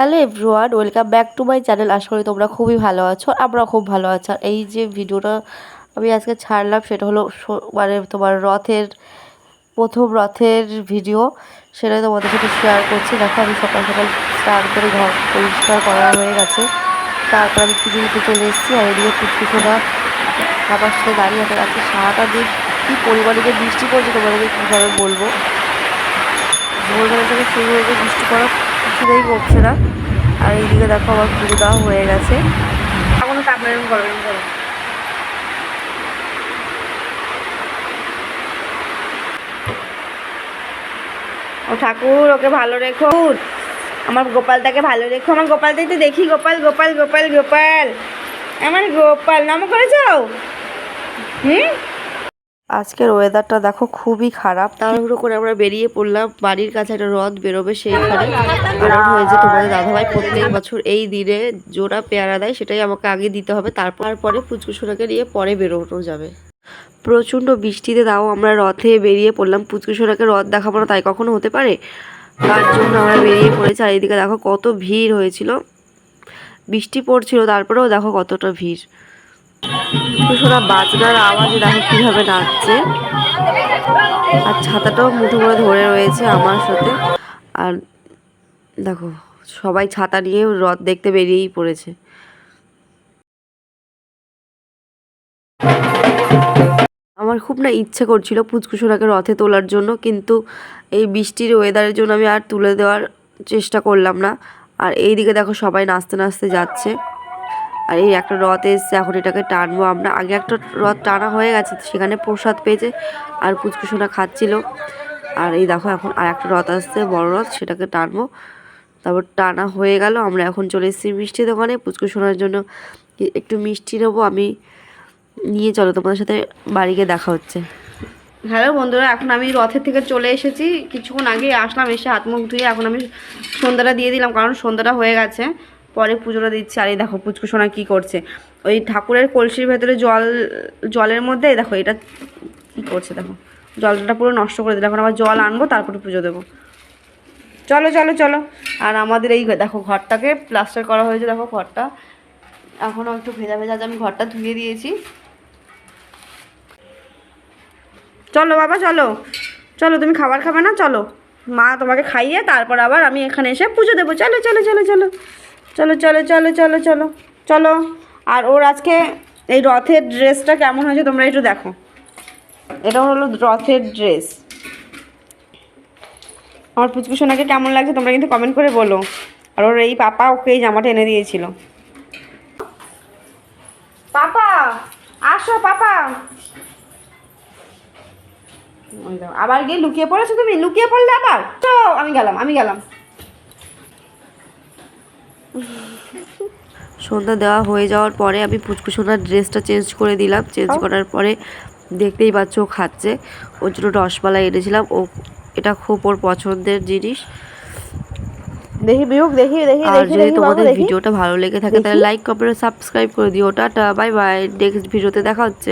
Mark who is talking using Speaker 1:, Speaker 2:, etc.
Speaker 1: Hello everyone, welcome back to my channel. আশা করি তোমরা খুবই ভালো আছো আমরা খুব ভালো আছো। এই যে ভিডিওটা আমি আজকে ছাড়লাম, সেটা হলো মানে তোমার রথের, প্রথম রথের ভিডিও, সেটাই তোমাদের সাথে শেয়ার করছি। দেখো, আমি সকাল সকাল স্নান করে ঘর পরিষ্কার করা হয়ে গেছে। তারপর আমি দিতে চলে এসেছি, আর এদিকে পুচকুচোরা আমার সাথে দাঁড়িয়ে আছে। আজকে সারাটা দিন কী পরিমাণে যে বৃষ্টি পড়ছে তোমাদেরকে কীভাবে বলব? ভোরবেলা থেকে শুরু হয়েছে বৃষ্টি পড়া কিছুতেই পড়ছে না। আর এইদিকে দেখো আমার দেওয়া হয়ে গেছে। ও ঠাকুর, ওকে ভালো রেখো। আমার গোপালটাকে ভালো রেখো। আমার গোপালটাই তো দেখি। গোপাল গোপাল গোপাল গোপাল। আমার গোপাল নাম করেছ? হুম? আজকের ওয়েদারটা দেখো খুবই খারাপ। তাড়াহুড়ো করে আমরা বেরিয়ে পড়লাম, বাড়ির কাছে একটা রথ বেরোবে সেইখানে। কারণ হয়েছে তোমাদের দাদাভাই, প্রত্যেক বছর এই দিনে জোড়া পেয়ারা দেয়, সেটাই আমাকে আগে দিতে হবে, তারপর পরে পুচকুসোনাকে নিয়ে পরে বেরোনো যাবে। প্রচণ্ড বৃষ্টিতে তাও আমরা রথে বেরিয়ে পড়লাম পুচকুসোনাকে রথ দেখাবো না, তাই কখনো হতে পারে? তার জন্য আমরা বেরিয়ে পড়েছি, আর এইদিকে দেখো কত ভিড় হয়েছিল। বৃষ্টি পড়ছিল, তারপরেও দেখো কতটা ভিড়। কুসুরা বাজনার আওয়াজে দেখো কীভাবে নাচছে? আর ছাতাটাও মুঠো করে ধরে রয়েছে আমার সাথে। আর দেখো, সবাই ছাতা নিয়ে রথ দেখতে বেরিয়েই পড়েছে। আমার খুব না ইচ্ছে করছিল পুচকুসোনাকে রথে তোলার জন্য, কিন্তু এই বৃষ্টির ওয়েদারের জন্য আমি আর তুলে দেওয়ার চেষ্টা করলাম না। আর এইদিকে দেখো সবাই নাচতে নাচতে যাচ্ছে। আর এই একটা রথ এসছে, এখন এটাকে টানবো আমরা। আগে একটা রথ টানা হয়ে গেছে, সেখানে প্রসাদ পেয়েছে আর পুচকুসোনা খাচ্ছিল। আর এই দেখো এখন আর একটা রথ আসছে, বড় রথ, সেটাকে টানবো। তারপর টানা হয়ে গেল, আমরা এখন চলে এসেছি মিষ্টি দোকানে। পুচকুসোনার জন্য একটু মিষ্টি নেব আমি। নিয়ে চলো, তোমাদের সাথে বাড়ি গিয়ে দেখা হচ্ছে। হ্যালো বন্ধুরা, এখন আমি রথের থেকে চলে এসেছি। কিছুক্ষণ আগে আসলাম, এসে হাত মুখ ধুয়ে এখন আমি সন্ধ্যাটা দিয়ে দিলাম, কারণ সন্ধ্যাটা হয়ে গেছে। পরে পুজোটা দিচ্ছি, আর এই দেখো পুচকু সোনা কী করছে? ওই ঠাকুরের কলসির ভেতরে জল, জলের মধ্যে দেখো এটা কী করছে দেখো? জলটা পুরো নষ্ট করে দিল। এখন আবার জল আনব, তারপরে পুজো দেবো। চলো চলো চলো। আর আমাদের এই দেখো ঘরটাকে প্লাস্টার করা হয়েছে, দেখো ঘরটা। এখনও একটু ভেজা ভেজা আমি ঘরটা ধুয়ে দিয়েছি। চলো বাবা, চলো। চলো, তুমি খাবার খাবে না? চলো। মা তোমাকে খাইয়ে তারপর আবার আমি এখানে এসে পুজো দেবো। চলো চলো চলো চলো। চলো চলো চলো চলো চলো চলো। আর ওর আজকে এই রথের ড্রেসটা কেমন হয়েছে তোমরা একটু দেখো। এটা হলো রথের ড্রেস। আমার পুচকু সোনাকে কেমন লাগছে তোমরা কিন্তু কমেন্ট করে বলো। আর ওর এই পাপা ওকে এই জামাটা এনে দিয়েছিল। পাপা, আসো, পাপা। আবার গিয়ে লুকিয়ে পড়েছো তুমি? লুকিয়ে পড়লে আবার? তো আমি গেলাম আমি গেলাম। সন্ধ্যা দেওয়া হয়ে যাওয়ার পরে আমি পুচকুসোনার ড্রেসটা চেঞ্জ করে দিলাম। চেঞ্জ করার পরে দেখতেই পাচ্ছ ও খাচ্ছে। ওর জন্য রসমালাই এনেছিলাম। ও এটা খুব ওর পছন্দের জিনিস।
Speaker 2: দেখি বিহুক দেখি দেখি
Speaker 1: আর যদি তোমাদের ভিডিওটা ভালো লেগে থাকে তাহলে লাইক কমেন্ট সাবস্ক্রাইব করে দিও। টাটা বাই বাই নেক্সট ভিডিওতে দেখা হচ্ছে।